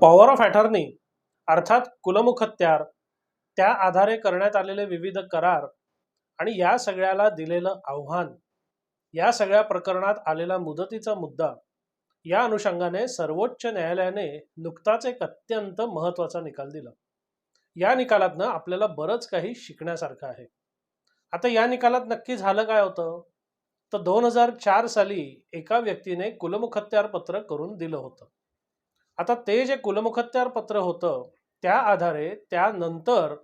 Power of attorney अर्थात कुलमुखत्यार त्या आधारे करण्यात आलेले विविध करार आणि या सगळ्याला दिलेलं आव्हान या सगळ्या प्रकरणात आलेला मुदतीचा मुद्दा या अनुषंगाने सर्वोच्च न्यायालयाने नुकताच एक अत्यंत महत्त्वाचा निकाल दिला. या निकालातनं आपल्याला बरंच काही शिकण्यासारखं आहे. आता या निकालात नक्की झालं काय होतं? तर दोन हजार चार साली एका व्यक्तीने कुलमुखत्यार पत्र करून दिलं होतं. आता ते जे कुलमुखत्यार पत्र होतं त्या आधारे त्यानंतर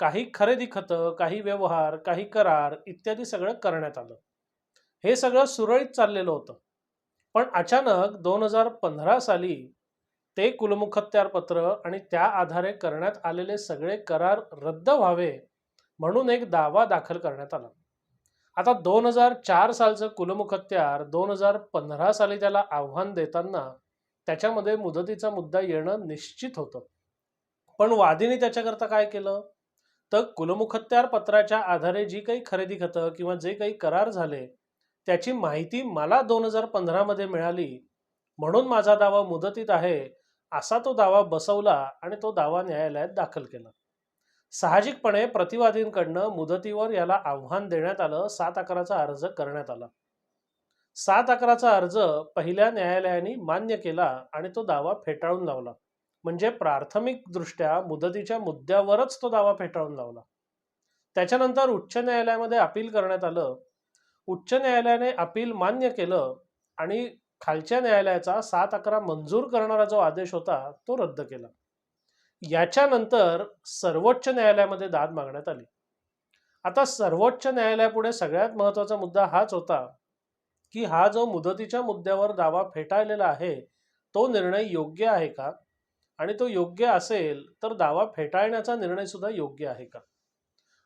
काही खरेदी खतं काही व्यवहार काही करार इत्यादी सगळं करण्यात आलं. हे सगळं सुरळीत चाललेलं होतं. पण अचानक दोन हजार पंधरा साली ते कुलमुखत्यार पत्र आणि त्या आधारे करण्यात आलेले सगळे करार रद्द व्हावे म्हणून एक दावा दाखल करण्यात आला. आता दोन हजार चार सालचं कुलमुखत्यार दोन हजार पंधरा साली त्याला आव्हान देताना त्याच्यामध्ये मुदतीचा मुद्दा येणं निश्चित होतं. पण वादीने त्याच्याकरता काय केलं? तर कुलमुखत्यार पत्राच्या आधारे जी काही खरेदी खतं किंवा जे काही करार झाले त्याची माहिती मला दोन हजार पंधरामध्ये मिळाली. म्हणून माझा दावा मुदतीत आहे असा तो दावा बसवला आणि तो दावा न्यायालयात दाखल केला. साहजिकपणे प्रतिवादींकडनं मुदतीवर याला आव्हान देण्यात आलं सात अकराचा अर्ज करण्यात आला. सात अकराचा अर्ज पहिल्या न्यायालयाने मान्य केला आणि तो दावा फेटाळून लावला. म्हणजे प्राथमिकदृष्ट्या मुदतीच्या मुद्द्यावरच तो दावा फेटाळून लावला. त्याच्यानंतर उच्च न्यायालयामध्ये अपील करण्यात आलं. उच्च न्यायालयाने अपील मान्य केलं आणि खालच्या न्यायालयाचा सात अकरा मंजूर करणारा जो आदेश होता तो रद्द केला. याच्यानंतर सर्वोच्च न्यायालयामध्ये दाद मागण्यात आली. आता सर्वोच्च न्यायालयापुढे सगळ्यात महत्त्वाचा मुद्दा हाच होता की हा जो मुदतीच्या मुद्द्यावर दावा फेटाळलेला आहे तो निर्णय योग्य आहे का? आणि तो योग्य असेल तर दावा फेटाळण्याचा निर्णय सुद्धा योग्य आहे का?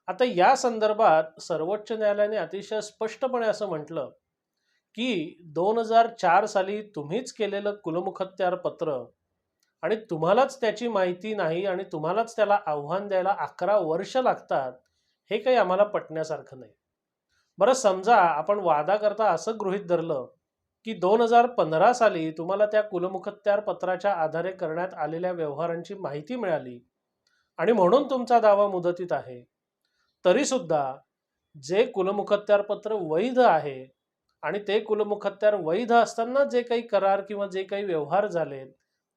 आता या संदर्भात सर्वोच्च न्यायालयाने अतिशय स्पष्टपणे असं म्हटलं की दोन हजार चार साली तुम्हीच केलेलं कुलमुखत्यार पत्र आणि तुम्हालाच त्याची माहिती नाही आणि तुम्हालाच त्याला आव्हान द्यायला अकरा वर्ष लागतात हे काही आम्हाला पटण्यासारखं नाही. बरं समजा आपण वादाकरता असं गृहीत धरलं की दोन हजार पंधरा साली तुम्हाला त्या कुलमुखत्यार पत्राच्या आधारे करण्यात आलेल्या व्यवहारांची माहिती मिळाली आणि म्हणून तुमचा दावा मुदतीत आहे. तरीसुद्धा जे कुलमुखत्यार पत्र वैध आहे आणि ते कुलमुखत्यार वैध असताना जे काही करार किंवा जे काही व्यवहार झालेत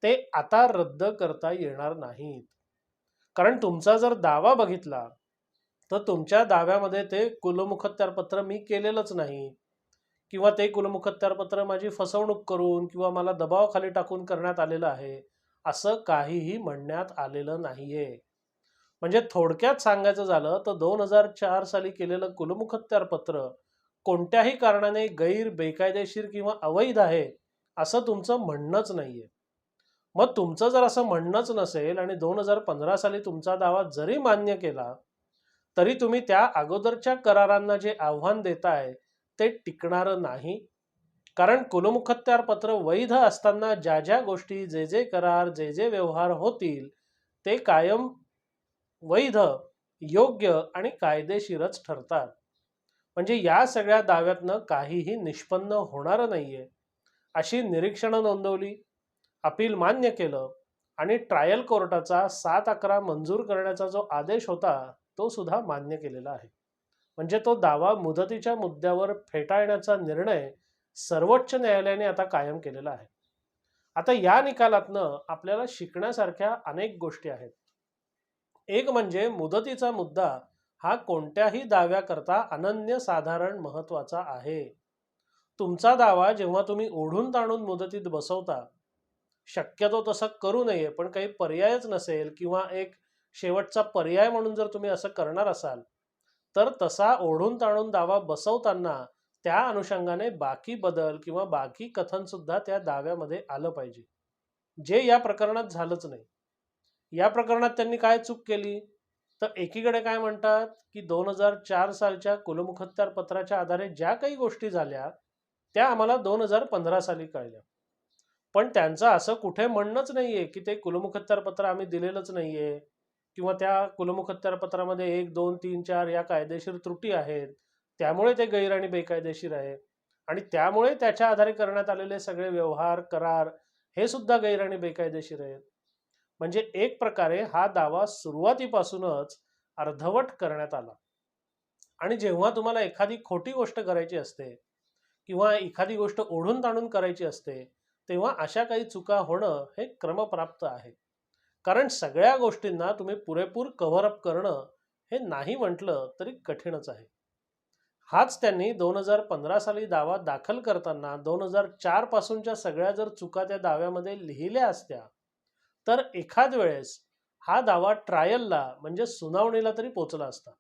ते आता रद्द करता येणार नाहीत. कारण तुमचा जर दावा बघितला तर तुमच्या दाव्यामध्ये ते कुलमुखत्यारपत्र मी केलेलंच नाही. किंवा ते कुलमुखत्यारपत्र माझी फसवणूक करून किंवा मला दबावाखाली टाकून करण्यात आलेलं आहे असं काहीही म्हणण्यात आलेलं नाहीये. म्हणजे थोडक्यात सांगायचं झालं तर दोन हजार चार साली केलेलं कुलमुखत्यारपत्र कोणत्याही कारणाने गैर बेकायदेशीर किंवा अवैध आहे असं तुमचं म्हणणंच नाहीये. मग तुमचं जर असं म्हणणंच नसेल आणि दोन हजार पंधरा साली तुमचा दावा जरी मान्य केला तरी तुम्ही त्या अगोदरच्या करारांना जे आव्हान देताय ते टिकणारं नाही. कारण कुलमुखत्यार पत्र वैध असताना ज्या ज्या गोष्टी जे जे करार जे जे व्यवहार होतील ते कायम वैध योग्य आणि कायदेशीरच ठरतात. म्हणजे या सगळ्या दाव्यातनं काहीही निष्पन्न होणारं नाहीये. अशी निरीक्षणं नोंदवली अपील मान्य केलं आणि ट्रायल कोर्टाचा सात अकरा मंजूर करण्याचा जो आदेश होता तो सुद्धा मान्य केलेला आहे. म्हणजे तो दावा मुदतीच्या मुद्द्यावर फेटाळण्याचा निर्णय सर्वोच्च न्यायालयाने आता कायम केलेला आहे. आता या निकालातनं आपल्याला शिकण्यासारख्या अनेक गोष्टी आहेत. एक म्हणजे मुदतीचा मुद्दा हा कोणत्याही दाव्याकरता अनन्य साधारण महत्त्वाचा आहे. तुमचा दावा जेव्हा तुम्ही ओढून ताणून मुदतीत बसवता शक्यतो तसं करू नये पण काही पर्यायच नसेल किंवा एक शेवटचा पर्याय म्हणून जर तुम्ही असं करणार असाल तर तसा ओढून ताणून दावा बसवताना त्या अनुषंगाने बाकी बदल किंवा बाकी कथन सुद्धा त्या दाव्यामध्ये आलं पाहिजे. जे या प्रकरणात झालंच नाही. या प्रकरणात त्यांनी काय चूक केली? तर एकीकडे काय म्हणतात की दोन हजार चार सालच्या कुलमुखत्यार पत्राच्या आधारे ज्या काही गोष्टी झाल्या त्या आम्हाला दोन हजार पंधरा साली कळल्या. पण त्यांचं असं कुठे म्हणणंच नाहीये की ते कुलमुखत्यार पत्र आम्ही दिलेलंच नाहीये किंवा त्या कुलमुखत्यार पत्रामध्ये एक दोन तीन चार या कायदेशीर त्रुटी आहेत. त्यामुळे ते गैर आणि बेकायदेशीर आहे. आणि त्यामुळे त्याच्या आधारे करण्यात आलेले सगळे व्यवहार करार हे सुद्धा गैर आणि बेकायदेशीर आहेत. म्हणजे एक प्रकारे हा दावा सुरुवातीपासूनच अर्धवट करण्यात आला. आणि जेव्हा तुम्हाला एखादी खोटी गोष्ट करायची असते किंवा एखादी गोष्ट ओढून ताणून करायची असते तेव्हा अशा काही चुका होणं हे क्रमप्राप्त आहे. कारण सगळ्या गोष्टींना तुम्ही पुरेपूर कव्हरअप करणं हे नाही म्हटलं तरी कठीणच आहे. हाच त्यांनी दोन हजार पंधरा साली दावा दाखल करताना दोन हजार चार पासूनच्या सगळ्या जर चुका त्या दाव्यामध्ये लिहिल्या असत्या तर एखाद वेळेस हा दावा ट्रायलला म्हणजे सुनावणीला तरी पोचला असता.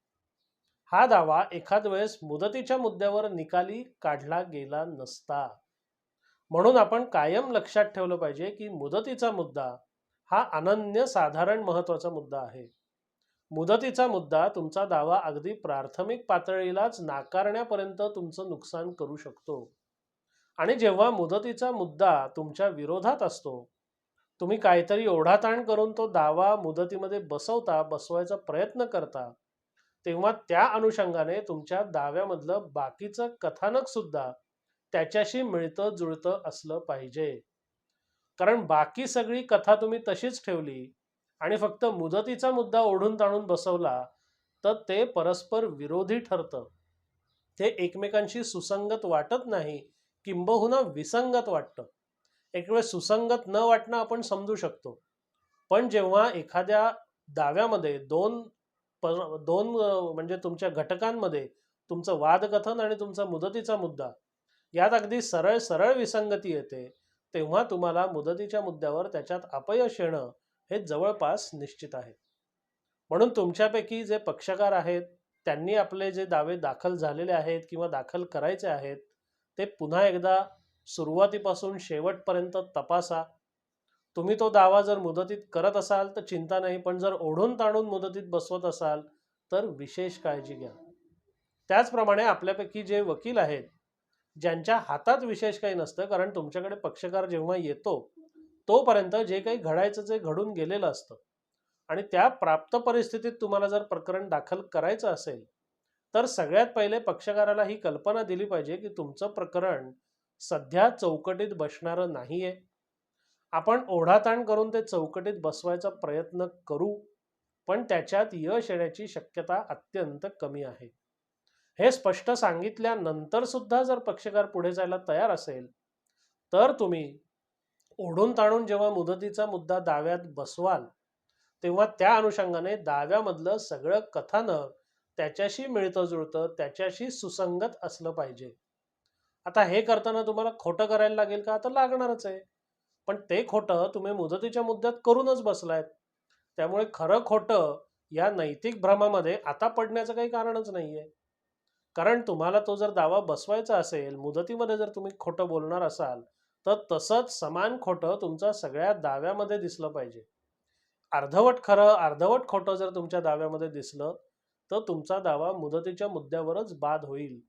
हा दावा एखाद वेळेस मुदतीच्या मुद्द्यावर निकाली काढला गेला नसता. म्हणून आपण कायम लक्षात ठेवलं पाहिजे की मुदतीचा मुद्दा हा अनन्य साधारण महत्त्वाचा मुद्दा आहे. मुदतीचा मुद्दा तुमचा दावा अगदी प्राथमिक पातळीलाच नाकारण्यापर्यंत तुमचं नुकसान करू शकतो. आणि जेव्हा मुदतीचा मुद्दा तुमच्या विरोधात असतो तुम्ही काहीतरी ओढाताण करून तो दावा मुदतीमध्ये बसवता बसवायचा प्रयत्न करता तेव्हा त्या अनुषंगाने तुमच्या दाव्यामधलं बाकीचं कथानक सुद्धा त्याच्याशी मिळतं जुळतं असलं पाहिजे. कारण बाकी सगळी कथा तुम्ही तशीच ठेवली आणि फक्त मुदतीचा मुद्दा ओढून ताणून बसवला तर ते परस्पर विरोधी ठरतं. ते एकमेकांशी सुसंगत वाटत नाही किंबहुना विसंगत वाटतं. एक वेळ सुसंगत न वाटणं आपण समजू शकतो. पण जेव्हा एखाद्या दाव्यामध्ये दोन दोन म्हणजे तुमच्या घटकांमध्ये तुमचं वादकथन आणि तुमचा मुदतीचा मुद्दा यात अगदी सरळ सरळ विसंगती येते तेव्हा तुम्हाला मुदतीच्या मुद्द्यावर त्याच्यात अपयश येणं हे जवळपास निश्चित आहे. म्हणून तुमच्यापैकी जे पक्षकार आहेत त्यांनी आपले जे दावे दाखल झालेले आहेत किंवा दाखल करायचे आहेत ते पुन्हा एकदा सुरुवातीपासून शेवटपर्यंत तपासा. तुम्ही तो दावा जर मुदतीत करत असाल तर चिंता नाही पण जर ओढून ताणून मुदतीत बसवत असाल तर विशेष काळजी घ्या. त्याचप्रमाणे आपल्यापैकी जे वकील आहेत ज्यांच्या हातात विशेष काही नसतं कारण तुमच्याकडे पक्षकार जेव्हा येतो तोपर्यंत जे काही घडायचं जे घडून गेलेलं असतं. आणि त्या प्राप्त परिस्थितीत तुम्हाला जर प्रकरण दाखल करायचं असेल तर सगळ्यात पहिले पक्षकाराला ही कल्पना दिली पाहिजे की तुमचं प्रकरण सध्या चौकटीत बसणारं नाहीये. आपण ओढाताण करून ते चौकटीत बसवायचा प्रयत्न करू पण त्याच्यात यश येण्याची शक्यता अत्यंत कमी आहे. हे स्पष्ट सांगितल्यानंतर सुद्धा जर पक्षकार पुढे जायला तयार असेल तर तुम्ही ओढून ताणून जेव्हा मुदतीचा मुद्दा दाव्यात बसवाल तेव्हा त्या अनुषंगाने दाव्यामधलं सगळं कथानक त्याच्याशी मिळतं जुळतं त्याच्याशी सुसंगत असलं पाहिजे. आता हे करताना तुम्हाला खोटं करायला लागेल का? आता लागणारच आहे. पण ते खोटं तुम्ही मुदतीच्या मुद्द्यात करूनच बसलायत. त्यामुळे खरं खोटं या नैतिक भ्रमामध्ये आता पडण्याचं काही कारणच नाहीये. कारण तुम्हाला तो जर दावा बसवायचा असेल मुदतीमध्ये जर तुम्ही खोटं बोलणार असाल तर तसंच समान खोटं तुमच्या सगळ्या दाव्यामध्ये दिसलं पाहिजे. अर्धवट खरं अर्धवट खोटं जर तुमच्या दाव्यामध्ये दिसलं तर तुमचा दावा मुदतीच्या मुद्द्यावरच बाद होईल.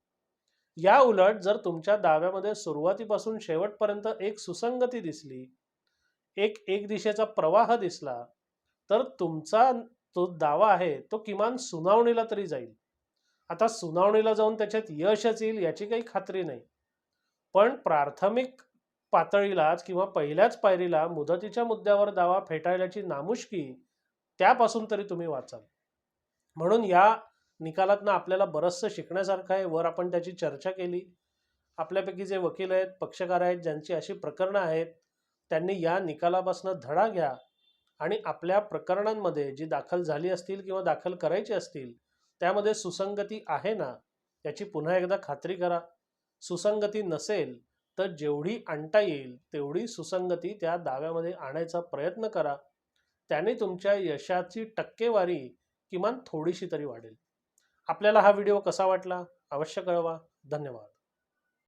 या उलट जर तुमच्या दाव्यामध्ये सुरुवातीपासून शेवटपर्यंत एक सुसंगती दिसली एक एक दिशेचा प्रवाह दिसला तर तुमचा तो दावा आहे तो किमान सुनावणीला तरी जाईल. आता सुनावणीला जाऊन त्याच्यात यशच येईल याची काही खात्री नाही. पण प्राथमिक पातळीलाच किंवा पहिल्याच पायरीला मुदतीच्या मुद्द्यावर दावा फेटाळल्याची नामुष्की त्यापासून तरी तुम्ही वाचाल. म्हणून या निकालातनं आपल्याला बरंचसं शिकण्यासारखं आहे. वर आपण त्याची चर्चा केली. आपल्यापैकी जे वकील आहेत पक्षकार आहेत ज्यांची अशी प्रकरणं आहेत त्यांनी या निकालापासून धडा घ्या आणि आपल्या प्रकरणांमध्ये जी दाखल झाली असतील किंवा दाखल करायची असतील त्यामध्ये सुसंगती आहे ना याची पुन्हा एकदा खात्री करा. सुसंगती नसेल तर जेवढी आणता येईल तेवढी सुसंगती त्या दाव्यामध्ये आणायचा प्रयत्न करा. त्याने तुमच्या यशाची टक्केवारी किमान थोडीशी तरी वाढेल. आपल्याला हा व्हिडिओ कसा वाटला? अवश्य कळवा. धन्यवाद.